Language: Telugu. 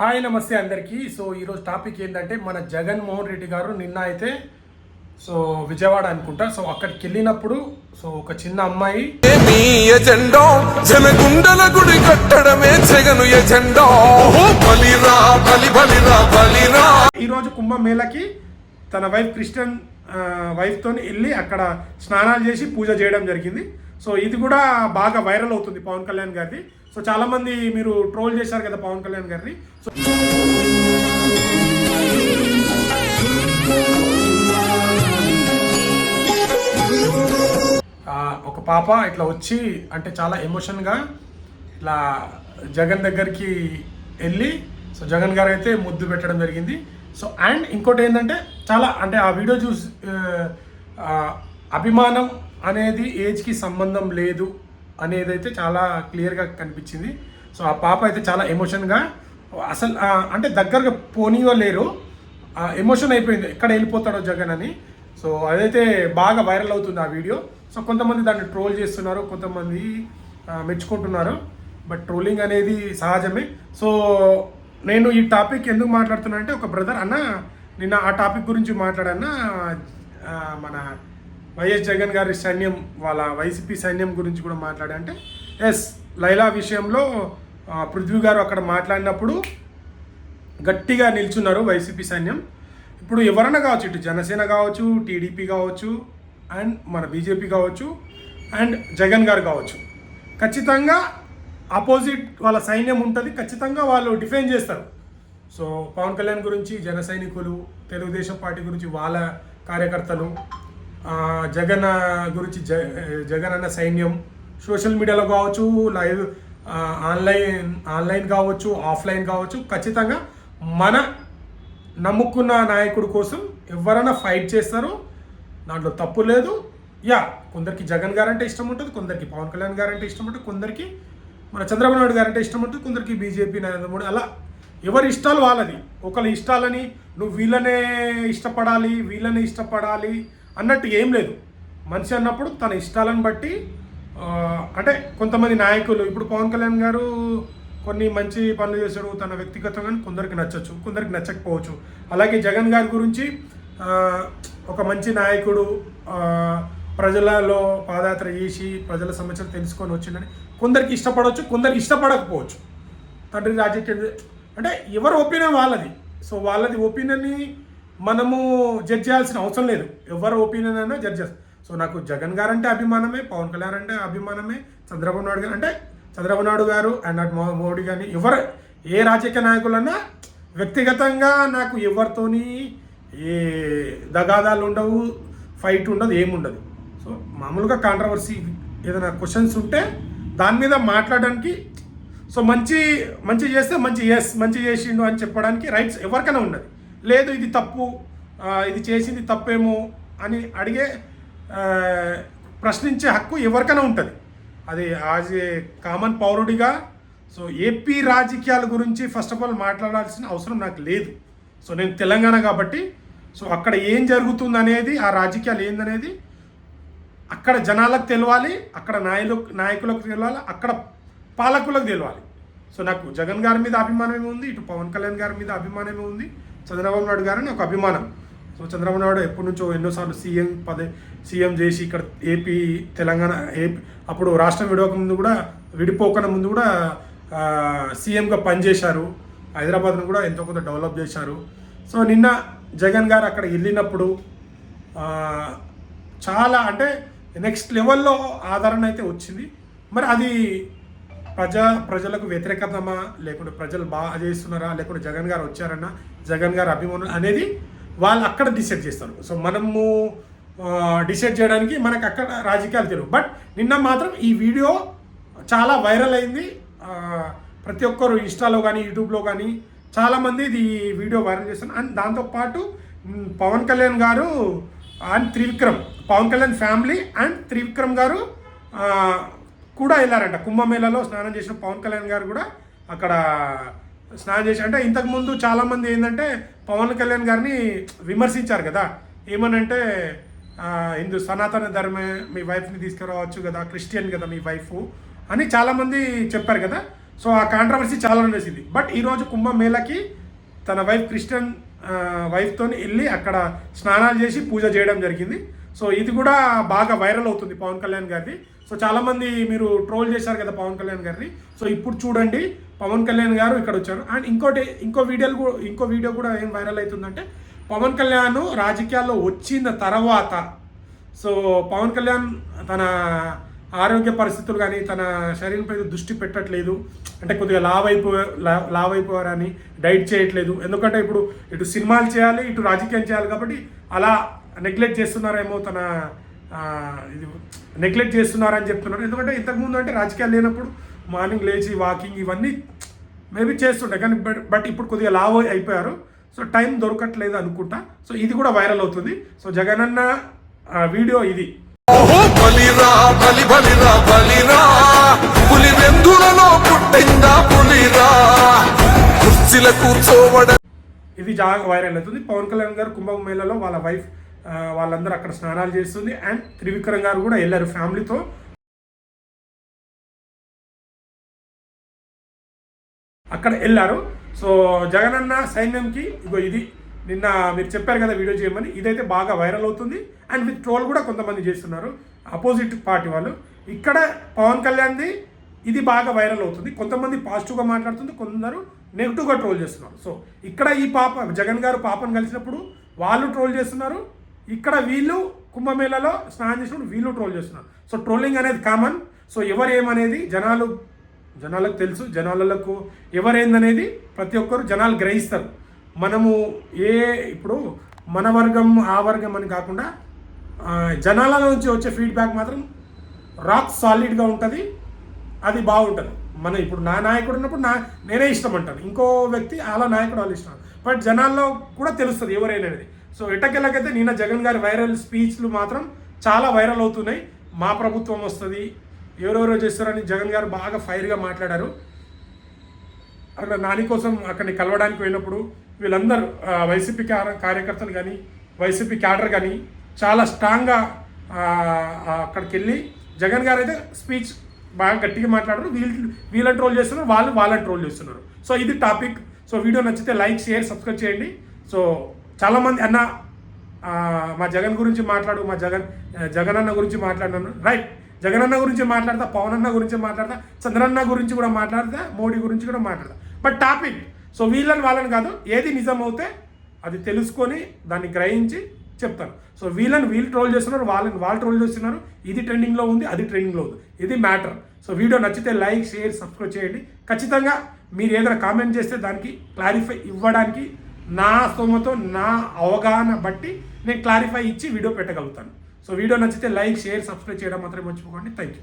హాయ్ నమస్తే అందరికీ. సో ఈరోజు టాపిక్ ఏంటంటే మన జగన్మోహన్ రెడ్డి గారు నిన్న అయితే సో విజయవాడ అనుకుంటా. సో అక్కడికి వెళ్ళినప్పుడు సో ఒక చిన్న అమ్మాయి జనగుండల గుడి కట్టడమే జగను ఈరోజు కుంభమేళకి తన వైఫ్ క్రిస్టియన్ వైఫ్తో వెళ్ళి అక్కడ స్నానాలు చేసి పూజ చేయడం జరిగింది. సో ఇది కూడా బాగా వైరల్ అవుతుంది పవన్ కళ్యాణ్ గారిది. సో చాలామంది మీరు ట్రోల్ చేశారు కదా పవన్ కళ్యాణ్ గారిని. సో ఒక పాప ఇట్లా వచ్చి అంటే చాలా ఎమోషన్గా ఇట్లా జగన్ దగ్గరికి వెళ్ళి సో జగన్ గారు అయితే ముద్దు పెట్టడం జరిగింది. సో అండ్ ఇంకోటి ఏంటంటే చాలా అంటే ఆ వీడియో చూసి అభిమానం అనేది ఏజ్కి సంబంధం లేదు అనేది అయితే చాలా క్లియర్గా కనిపించింది. సో ఆ పాప అయితే చాలా ఎమోషన్గా అసలు అంటే దగ్గరగా పోనీయో లేరు ఎమోషన్ అయిపోయింది. ఎక్కడ వెళ్ళిపోతాడో జగన్ అని. సో అదైతే బాగా వైరల్ అవుతుంది ఆ వీడియో. సో కొంతమంది దాన్ని ట్రోల్ చేస్తున్నారు కొంతమంది మెచ్చుకుంటున్నారు. బట్ ట్రోలింగ్ అనేది సహజమే. సో నేను ఈ టాపిక్ ఎందుకు మాట్లాడుతున్నా అంటే ఒక బ్రదర్ అన్న నిన్న ఆ టాపిక్ గురించి మాట్లాడన్నా మన వైఎస్ జగన్ గారి సైన్యం వాళ్ళ వైసీపీ సైన్యం గురించి కూడా మాట్లాడంటే ఎస్ లైలా విషయంలో పృథ్వీ గారు అక్కడ మాట్లాడినప్పుడు గట్టిగా నిల్చున్నారు వైసీపీ సైన్యం. ఇప్పుడు ఎవరైనా కావచ్చు ఇటు జనసేన కావచ్చు టీడీపీ కావచ్చు అండ్ మన బీజేపీ కావచ్చు అండ్ జగన్ గారు కావచ్చు. ఖచ్చితంగా ఆపోజిట్ వాళ్ళ సైన్యం ఉంటుంది ఖచ్చితంగా వాళ్ళు డిఫెండ్ చేస్తారు. సో పవన్ కళ్యాణ్ గురించి జన సైనికులు తెలుగుదేశం పార్టీ గురించి వాళ్ళ కార్యకర్తలు జగన్ గురించి జ జగన్ అన్న సైన్యం సోషల్ మీడియాలో కావచ్చు లైవ్ ఆన్లైన్ ఆన్లైన్ కావచ్చు ఆఫ్లైన్ కావచ్చు ఖచ్చితంగా మన నమ్ముకున్న నాయకుడు కోసం ఎవరైనా ఫైట్ చేస్తారో దాంట్లో తప్పు లేదు. యా కొందరికి జగన్ గారు అంటే ఇష్టం ఉంటుంది కొందరికి పవన్ కళ్యాణ్ గారు అంటే ఇష్టం ఉంటుంది కొందరికి మన చంద్రబాబు నాయుడు గారు అంటే ఇష్టం ఉంటుంది కొందరికి బీజేపీ నరేంద్ర మోడీ అలా ఎవరి ఇష్టాలు వాళ్ళది. ఒకళ్ళ ఇష్టాలని నువ్వు వీళ్ళనే ఇష్టపడాలి వీళ్ళనే ఇష్టపడాలి అన్నట్టు ఏం లేదు. మనిషి అన్నప్పుడు తన ఇష్టాలను బట్టి అంటే కొంతమంది నాయకులు ఇప్పుడు పవన్ కళ్యాణ్ గారు కొన్ని మంచి పనులు చేశాడు తన వ్యక్తిగతంగా కొందరికి నచ్చచ్చు కొందరికి నచ్చకపోవచ్చు. అలాగే జగన్ గారి గురించి ఒక మంచి నాయకుడు ప్రజలలో పాదయాత్ర చేసి ప్రజల సమస్యలు తెలుసుకొని వచ్చిందని కొందరికి ఇష్టపడవచ్చు కొందరికి ఇష్టపడకపోవచ్చు. తండ్రి రాజకీయ అంటే ఎవరి ఒపీనియన్ వాళ్ళది. సో వాళ్ళది ఒపీనియన్ని మనము జడ్జ్ చేయాల్సిన అవసరం లేదు. ఎవరి ఒపీనియన్ అయినా జడ్జ్ చేస్తాం. సో నాకు జగన్ గారు అంటే అభిమానమే పవన్ కళ్యాణ్ అంటే అభిమానమే చంద్రబాబు నాయుడు గారు అంటే చంద్రబాబు నాయుడు గారు అండ్ నాట్ మోడీ కానీ ఎవరు ఏ రాజకీయ నాయకులన్నా వ్యక్తిగతంగా నాకు ఎవరితోని ఏ దగాదాలు ఉండవు ఫైట్ ఉండదు ఏముండదు సో మామూలుగా కాంట్రవర్సీ ఏదైనా క్వశ్చన్స్ ఉంటే దాని మీద మాట్లాడడానికి సో మంచి మంచి చేస్తే మంచి ఎస్ మంచి చేసిండు అని చెప్పడానికి రైట్స్ ఎవరికైనా ఉన్నది. లేదు ఇది తప్పు ఇది చేసింది తప్పేమో అని అడిగే ప్రశ్నించే హక్కు ఎవరికైనా ఉంటుంది. అది యాజ్ ఏ కామన్ పౌరుడిగా సో ఏపీ రాజకీయాల గురించి ఫస్ట్ ఆఫ్ ఆల్ మాట్లాడాల్సిన అవసరం నాకు లేదు. సో నేను తెలంగాణ కాబట్టి సో అక్కడ ఏం జరుగుతుంది అనేది ఆ రాజకీయాలు ఏందనేది అక్కడ జనాలకు తెలవాలి అక్కడ నాయకులు నాయకులకు తెలవాలి అక్కడ పాలకులకు తెలవాలి. సో నాకు జగన్ గారి మీద అభిమానమే ఉంది ఇటు పవన్ కళ్యాణ్ గారి మీద అభిమానమే ఉంది. చంద్రబాబు నాయుడు గారని ఒక అభిమానం. సో చంద్రబాబు నాయుడు ఎప్పటి నుంచో ఎన్నోసార్లు సీఎం పదే సీఎం చేసి ఇక్కడ ఏపీ తెలంగాణ ఏపీ అప్పుడు రాష్ట్రం విడవక ముందు కూడా విడిపోకన ముందు కూడా సీఎంగా పనిచేశారు. హైదరాబాద్ను కూడా ఎంతో కొంత డెవలప్ చేశారు. సో నిన్న జగన్ గారు అక్కడ వెళ్ళినప్పుడు చాలా అంటే నెక్స్ట్ లెవెల్లో ఆదరణ అయితే వచ్చింది. మరి అది ప్రజా ప్రజలకు వ్యతిరేకతమా? లేకుంటే ప్రజలు బాగా చేస్తున్నారా? లేకుంటే జగన్ గారు వచ్చారన్నా జగన్ గారు అభిమానులు అనేది వాళ్ళు అక్కడ డిసైడ్ చేస్తారు. సో మనము డిసైడ్ చేయడానికి మనకు అక్కడ రాజకీయాలు తెలియవు. బట్ నిన్న మాత్రం ఈ వీడియో చాలా వైరల్ అయింది. ప్రతి ఒక్కరు ఇన్స్టాలో కానీ యూట్యూబ్లో కానీ చాలామంది ఇది ఈ వీడియో వైరల్ చేస్తున్నారు. అండ్ దాంతోపాటు Pawan Kalyan garu and Trivikram Pawan Kalyan family and Trivikram garu కూడా వెళ్ళారంట. కుంభమేళలో స్నానం చేసిన పవన్ కళ్యాణ్ గారు కూడా అక్కడ స్నానం చేసి అంటే ఇంతకుముందు చాలామంది ఏంటంటే పవన్ కళ్యాణ్ గారిని విమర్శించారు కదా. ఏమనంటే హిందూ సనాతన ధర్మే మీ వైఫ్ని తీసుకురావచ్చు కదా క్రిస్టియన్ కదా మీ వైఫ్ అని చాలామంది చెప్పారు కదా. సో ఆ కాంట్రవర్సీ చాలా నడిచింది బట్ ఈరోజు కుంభమేళకి తన వైఫ్ క్రిస్టియన్ వైఫ్తో వెళ్ళి అక్కడ స్నానాలు చేసి పూజ చేయడం జరిగింది. సో ఇది కూడా బాగా వైరల్ అవుతుంది పవన్ కళ్యాణ్ గారిది. సో చాలామంది మీరు ట్రోల్ చేశారు కదా పవన్ కళ్యాణ్ గారిని సో ఇప్పుడు చూడండి పవన్ కళ్యాణ్ గారు ఇక్కడ వచ్చారు. అండ్ ఇంకోటి ఇంకో వీడియోలు కూడా ఇంకో వీడియో కూడా ఏం వైరల్ అవుతుందంటే పవన్ కళ్యాణ్ రాజకీయాల్లో వచ్చిన తర్వాత సో పవన్ కళ్యాణ్ తన ఆరోగ్య పరిస్థితులు కానీ తన శరీరంపై దృష్టి పెట్టట్లేదు. అంటే కొద్దిగా లావ్ అయిపో లావ్ అయిపోయారని డైట్ చేయట్లేదు. ఎందుకంటే ఇప్పుడు ఇటు సినిమాలు చేయాలి ఇటు రాజకీయం చేయాలి కాబట్టి అలా నెగ్లెక్ట్ చేస్తున్నారేమో తన ఇది నెగ్లెక్ట్ చేస్తున్నారని చెప్తున్నారు. ఎందుకంటే ఇంతకుముందు అంటే రాజకీయాలు లేనప్పుడు మార్నింగ్ లేచి వాకింగ్ ఇవన్నీ మేబీ చేస్తుండే. కానీ బట్ బట్ ఇప్పుడు కొద్దిగా లావ్ అయిపోయారు. సో టైం దొరకట్లేదు అనుకుంటా. సో ఇది కూడా వైరల్ అవుతుంది. సో జగనన్న ఆ, వీడియో ఇది. బలిరా బలి బలిరా బలిరా. పులి వెందులలో పుట్టిందా పులిరా? కుర్చీల కూర్చోవడం ఇది బాగా వైరల్ అవుతుంది. పవన్ కళ్యాణ్ గారు కుంభమేళలో వాళ్ళ వైఫ్ వాళ్ళందరూ అక్కడ స్నానాలు చేస్తుంది. అండ్ త్రివిక్రమ్ గారు కూడా వెళ్ళారు ఫ్యామిలీతో. అక్కడ వెళ్ళారు. సో జగనన్న సైన్యంకి ఇగో ఇది నిన్న మీరు చెప్పారు కదా వీడియో చేయమని ఇదైతే బాగా వైరల్ అవుతుంది. అండ్ విత్ ట్రోల్ కూడా కొంతమంది చేస్తున్నారు. అపోజిట్ పార్టీ వాళ్ళు. ఇక్కడ పవన్ కళ్యాణ్ది ఇది బాగా వైరల్ అవుతుంది. కొంతమంది పాజిటివ్గా మాట్లాడుతుంది కొందరు నెగిటివ్గా ట్రోల్ చేస్తున్నారు. సో ఇక్కడ ఈ పాప జగన్ గారు పాపను కలిసినప్పుడు వాళ్ళు ట్రోల్ చేస్తున్నారు. ఇక్కడ వీళ్ళు కుంభమేళలో స్నానం చేసినప్పుడు వీళ్ళు ట్రోల్ చేస్తున్నారు. సో ట్రోలింగ్ అనేది కామన్ సో ఎవరేమనేది జనాలు జనాలకు తెలుసు. జనాలకు ఎవరేందనేది ప్రతి ఒక్కరు జనాలు గ్రహిస్తారు. మనము ఏ ఇప్పుడు మన వర్గం ఆ వర్గం అని కాకుండా జనాల నుంచి వచ్చే ఫీడ్బ్యాక్ మాత్రం రాక్ సాలిడ్గా ఉంటుంది. అది బాగుంటుంది. మన ఇప్పుడు నా నాయకుడు ఉన్నప్పుడు నా నేనే ఇష్టం అంటాను ఇంకో వ్యక్తి అలా నాయకుడు వాళ్ళు ఇష్టం బట్ జనాల్లో కూడా తెలుస్తుంది ఎవరైనా అనేది సో ఎట్టకెళ్ళకైతే నిన్న జగన్ గారి వైరల్ స్పీచ్లు మాత్రం చాలా వైరల్ అవుతున్నాయి. మా ప్రభుత్వం వస్తుంది ఎవరెవరో చేస్తారని జగన్ గారు బాగా ఫైర్గా మాట్లాడారు. అక్కడ నాని కోసం అక్కడిని కలవడానికి పోయినప్పుడు వీళ్ళందరూ వైసీపీ కార్యకర్తలు కానీ వైసీపీ క్యాడర్ కానీ చాలా స్ట్రాంగ్గా అక్కడికి వెళ్ళి జగన్ గారు అయితే స్పీచ్ బాగా గట్టిగా మాట్లాడారు. వీళ్ళు వీళ్ళని ట్రోల్ చేస్తున్నారు వాళ్ళు వాళ్ళని ట్రోల్ చేస్తున్నారు. సో ఇది టాపిక్. సో వీడియో నచ్చితే లైక్ షేర్ సబ్స్క్రైబ్ చేయండి. సో చాలామంది అన్న మా జగన్ గురించి మాట్లాడు మా జగన్ జగన్ అన్న గురించి మాట్లాడినాను. రైట్ జగన్ అన్న గురించి మాట్లాడతా పవన్ అన్న గురించి మాట్లాడతా చంద్రన్న గురించి కూడా మాట్లాడతా మోడీ గురించి కూడా మాట్లాడతా. బట్ టాపిక్ సో వీళ్ళని వాళ్ళని కాదు ఏది నిజం అవుతే అది తెలుసుకొని దాన్ని గ్రహించి చెప్తాను. సో వీళ్ళని వీళ్ళు ట్రోల్ చేస్తున్నారు వాళ్ళని వాళ్ళు ట్రోల్ చేస్తున్నారు. ఇది ట్రెండింగ్లో ఉంది అది ట్రెండింగ్లో ఉంది. ఇది మ్యాటర్ సో వీడియో నచ్చితే లైక్ షేర్ సబ్స్క్రైబ్ చేయండి. ఖచ్చితంగా మీరు ఏదైనా కామెంట్ చేస్తే దానికి క్లారిఫై ఇవ్వడానికి నా స్తోమతో నా అవగాహన బట్టి నేను క్లారిఫై ఇచ్చి వీడియో పెట్టగలుగుతాను. సో వీడియో నచ్చితే లైక్ షేర్ సబ్స్క్రైబ్ చేయడం మాత్రం మర్చిపోకండి. Thank you